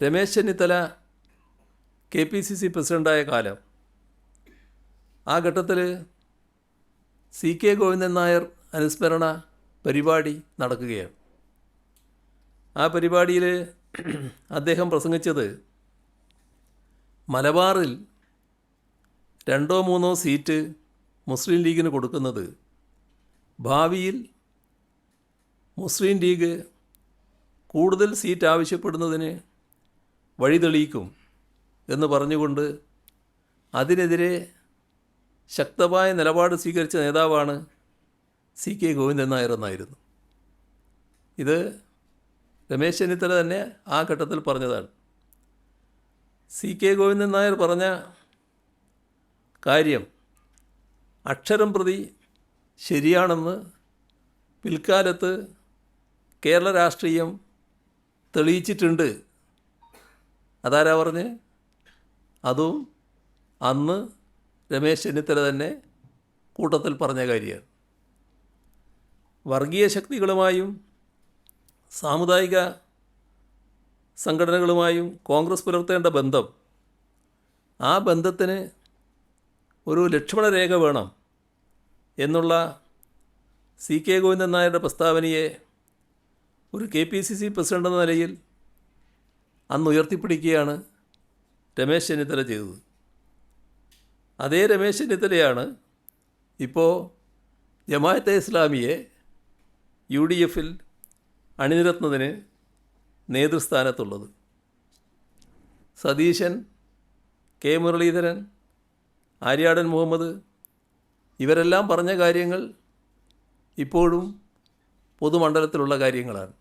Ramesh Chennithala K P C C പ്രസിഡന്റായ കാലം. ആ ഘട്ടത്തിൽ സി കെ ഗോവിന്ദൻ നായർ അനുസ്മരണ പരിപാടി നടക്കുകയാണ്. ആ പരിപാടിയിൽ അദ്ദേഹം പ്രസംഗിച്ചത് മലബാറിൽ രണ്ടോ മൂന്നോ സീറ്റ് മുസ്ലിം ലീഗിന് കൊടുക്കുന്നത് ഭാവിയിൽ മുസ്ലിം ലീഗ് കൂടുതൽ സീറ്റ് ആവശ്യപ്പെടുന്നതിന് വഴി തെളിയിക്കും എന്ന് പറഞ്ഞുകൊണ്ട് അതിനെതിരെ ശക്തമായ നിലപാട് സ്വീകരിച്ച നേതാവാണ് സി കെ ഗോവിന്ദൻ നായർ എന്നായിരുന്നു. ഇത് രമേശ് ചെന്നിത്തല തന്നെ ആ ഘട്ടത്തിൽ പറഞ്ഞതാണ്. സി കെ ഗോവിന്ദൻ നായർ പറഞ്ഞ കാര്യം അക്ഷരം പ്രതി ശരിയാണെന്ന് പിൽക്കാലത്ത് കേരള രാഷ്ട്രീയം തെളിയിച്ചിട്ടുണ്ട്. അതാരാ പറഞ്ഞ്? അതും അന്ന് രമേശ് ചെന്നിത്തല തന്നെ കൂട്ടത്തിൽ പറഞ്ഞ കാര്യമാണ്. വർഗീയ ശക്തികളുമായും സാമുദായിക സംഘടനകളുമായും കോൺഗ്രസ് പുലർത്തേണ്ട ബന്ധം ആ ബന്ധത്തിന് ഒരു ലക്ഷ്മണരേഖ വേണം എന്നുള്ള സി കെ ഗോവിന്ദൻ നായരുടെ പ്രസ്താവനയെ ഒരു K P C C president എന്ന നിലയിൽ അന്ന് ഉയർത്തിപ്പിടിക്കുകയാണ് രമേശ് ചെന്നിത്തല ചെയ്തത്. അതേ രമേശ് ചെന്നിത്തലയാണ് ഇപ്പോൾ ജമാഅത്തെ ഇസ്ലാമിയെ യു ഡി എഫിൽ അണിനിരത്തുന്നതിന് നേതൃസ്ഥാനത്തുള്ളത്. സതീശൻ കെ മുരളീധരൻ ആര്യാടൻ മുഹമ്മദ് ഇവരെല്ലാം പറഞ്ഞ കാര്യങ്ങൾ ഇപ്പോഴും പൊതുമണ്ഡലത്തിലുള്ള കാര്യങ്ങളാണ്.